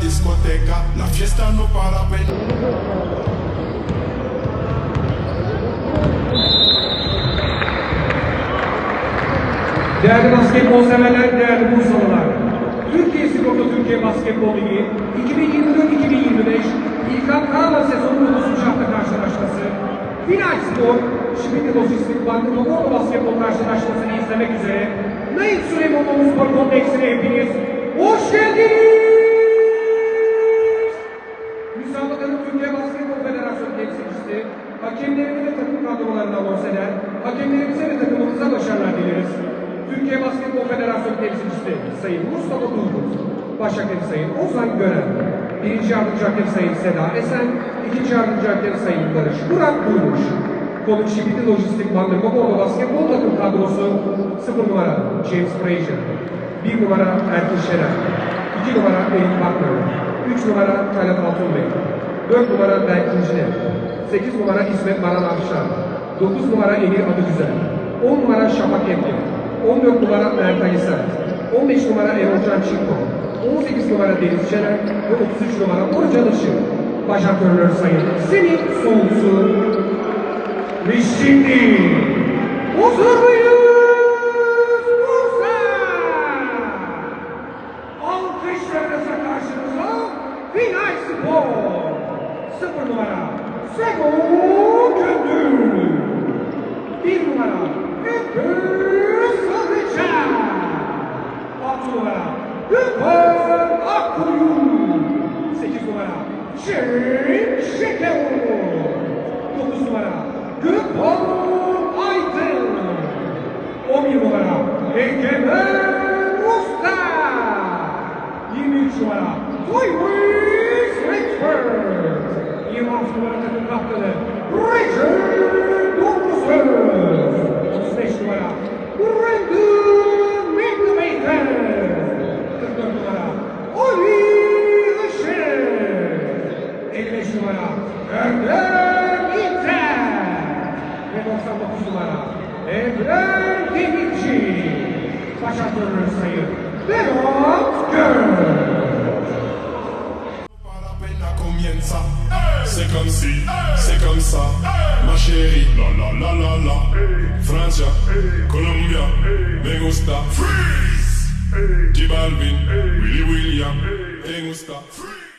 discoteca, la fiesta no para. Değerli basketbol severler, değerli Bursalılar. Türkiye Sigorta Türkiye Basketbol Ligi 2024-2025 İlkan Kağla sezonu 9. hafta karşılaşması. Final Spor, Şimdiki Lojistik Bankı Tokoğlu Basketbol karşılaşmasını izlemek üzere Nail Süleymanoğlu Spor Kompleksine hepiniz hakemlerimize ve takım kadrolarını anons eder, hakemlerimize ve takımımıza başarılar dileriz. Türkiye Basketbol Federasyonu temsilcisi Sayın Mustafa Turgut, baş hakem Sayın Ozan Gören, birinci yardımcı hakem Sayın Seda Esen, ikinci yardımcı hakem Sayın Barış Burak Durmuş, Konuk Şibidi Lojistik Bandırma Bordo Basketbol takım kadrosu 0 numara James Frazier, 1 numara Erkin Şener, 2 numara Erik Butler, 3 numara Talat Altunbey, 4 numara Berk İnciner, 8 numara İsmet Maran Avşar, 9 numara Emir Adıgüzel, 10 numara Şafak Emre, 14 numara Mert Sert, 15 numara Erolcan Çinko, 18 numara Deniz Şener. Ve 33 numara Orcan Işık. Baş antrenörü sayın. Semih Soğutsu. Ve şimdi huzur Sego Gündür. Bir numara Öpür Sadıça. Altı numara Gökhan Akkuyu. Sekiz numara Şerin Şekeroğlu. Dokuz numara Gökhan Aydın. On bir numara Egemen Usta. 23 numara Toywiz Rexford. 26 numara takım kaptanı Richard Doğrusöz. 35 numara Brandon McNamaker. 44 numara Oli Işık. 55 numara Erdem İnter. Ve 99 numara Evren Demirci. Baş antrenörü sayın Berat Gör. Comienza. C'est comme si, c'est comme ça. Ma chérie, la la la la la. Francia, Colombia, me gusta. Freeze. J Balvin, Willy William, me gusta. Freeze.